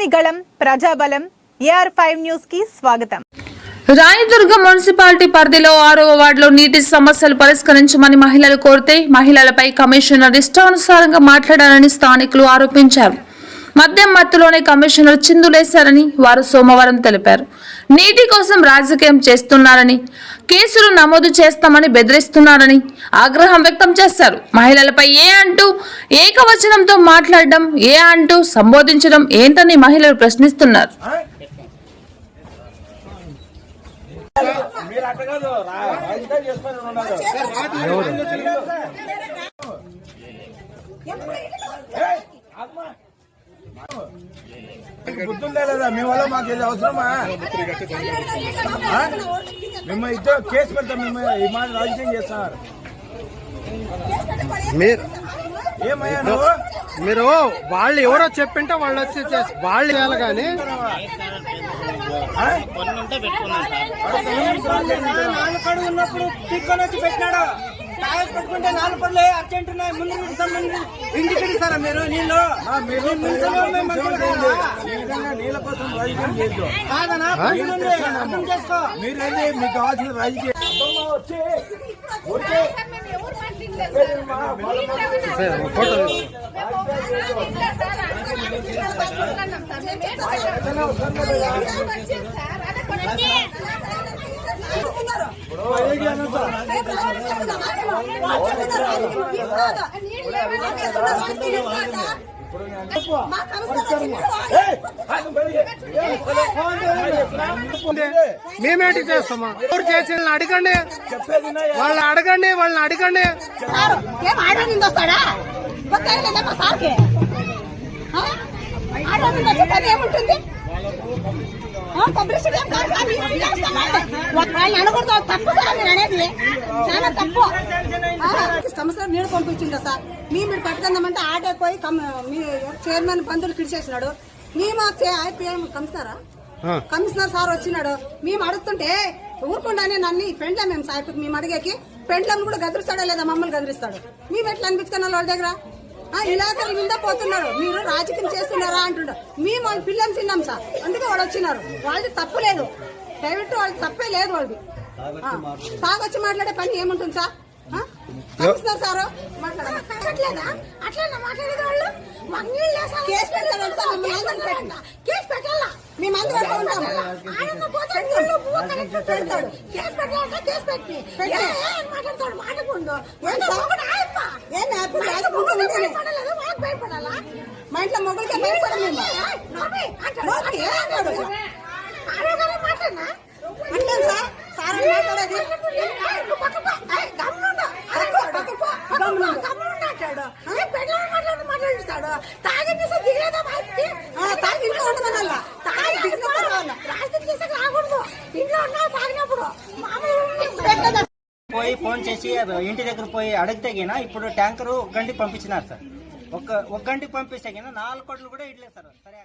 ప్రజని ప్రజాబలం. AR five న్యూస్కి స్వాగతం. Rayadurg municipality పరిధిలో ఆరవ వార్డులో నీటి సమస్యలు పరిష్కరించమని మహిళలు కోరితే మహిళలపై కమిషనర్ ఇష్టానుసారంగా మాట్లాడారని స్థానికులు ఆరోపించారు. మద్యం మత్తులోనే కమిషనర్ చిందులేశారని వారు సోమవారం తెలిపారు. నీటి కోసం రాజకీయం చేస్తున్నారని కేసులు నమోదు చేస్తామని బెదిరిస్తున్నారని ఆగ్రహం వ్యక్తం చేశారు. మహిళలపై ఏ అంటూ ఏకవచనంతో మాట్లాడడం ఏ అంటూ సంబోధించడం ఏంటని మహిళలు ప్రశ్నిస్తున్నారు. మీరు మీకు ఉందా లేదా మీ వల్ల మాకు ఇది అవసరమా? ఆ? మేము ఇద్దరు కేసు పెడతాం మేము ఈ మాట రాజకీయం చేస్తున్నారు మీరు ఏమయ్యా నువ్వు? మీరు వాళ్ళు ఎవరో చెప్పింటే వాళ్ళు వచ్చి చేసి వాళ్ళు చేయాలి కానీ ఉన్నప్పుడు తీసుకొని వచ్చి పెట్టినాడు? తాగొచ్చి పెట్టుకుంటే నాలుగు పడులే అర్జెంట్ ఉన్నాయి ముందు ఇంటికి ఇస్తారా మీరు నీళ్ళు నీళ్ళ కోసం రాజకీయం చేయొద్దు కాదనా అర్థం చేసుకో మీరేంటి మీకు కావాల్సిన రాజకీయం అబ్బమ్మ మేమేంటి చేస్తామా? ఎవరు చేసి వాళ్ళని అడగండి. వాళ్ళని అడగండి వాళ్ళని అడగండి. ఏముంటుంది? ఆ, వాళ్ళని అనకూడదు తప్పు సార్ మీరు అనేది. చాలా తప్పు. సంవత్సరం నీళ్ళు పంపించిందా సార్. మీ మీరు పట్టుకుందామంటే ఆటో పోయి మీ చైర్మన్ పంతులు కిడిచేసినాడు మేము ఐపీఎం కమిషనరా. కమిషనర్ సార్ వచ్చినాడు. మేము అడుగుతుంటే ఊరుకుండానే నన్ను పెండ్లా మేము సార్? మేము అడిగేకి పెండ్లం కూడా గదిరిస్తాడా లేదా మమ్మల్ని గదిరిస్తాడు? మేము ఎట్లా అనిపించుకున్నాం వాళ్ళ దగ్గర? ఆ, ఇలాగ నిందా పోతున్నారు. మీరు రాజకీయం చేస్తున్నారా అంటుండ్రు మేము వాళ్ళ పిల్లలు తిన్నాం సార్. అందుకే వాళ్ళు వచ్చినారు. వాళ్ళది తప్పు లేదు. ప్రైవేట్ వాళ్ళది తప్పే లేదు వాళ్ళది. తాగొచ్చి మాట్లాడే. పని ఏముంటుంది సార్? సారు? మాట్లాడట్లేదా? అట్లా మాట్లాడేది వాళ్ళు? కేసు పెట్టాలి సార్ మిమ్మల్ని అందరిని పెట్టండి. కేసు పెట్టాలా? ఉంటాము. ఆయన పోతాడు, వీళ్ళు పెడతాడు. కేసు పెట్టాలంటే కేసు పెట్టి. ఏ, ఏం మాట్లాడతాడు. మాట్లాడకుండా. ఏంటి మొగుడు ఆయప్ప? ఏంటి ఆయప్ప? సార్. సార్ మాట్లాడేది. తాగి ఇంట్లో తాగి రాజకీయం చేసాక రాకూడదు. ఇంట్లో ఉన్నా తాగినప్పుడు మామూలు పోయి ఫోన్ చేసి ఇంటి దగ్గర పోయి అడిగితే గిన ఇప్పుడు ట్యాంకర్ ఒక గంటకి పంపించినారు సార్. ఒక ఒక గంటకి పంపిస్తే నాలుగు కోట్లు కూడా ఇట్లేదు సార్. సరే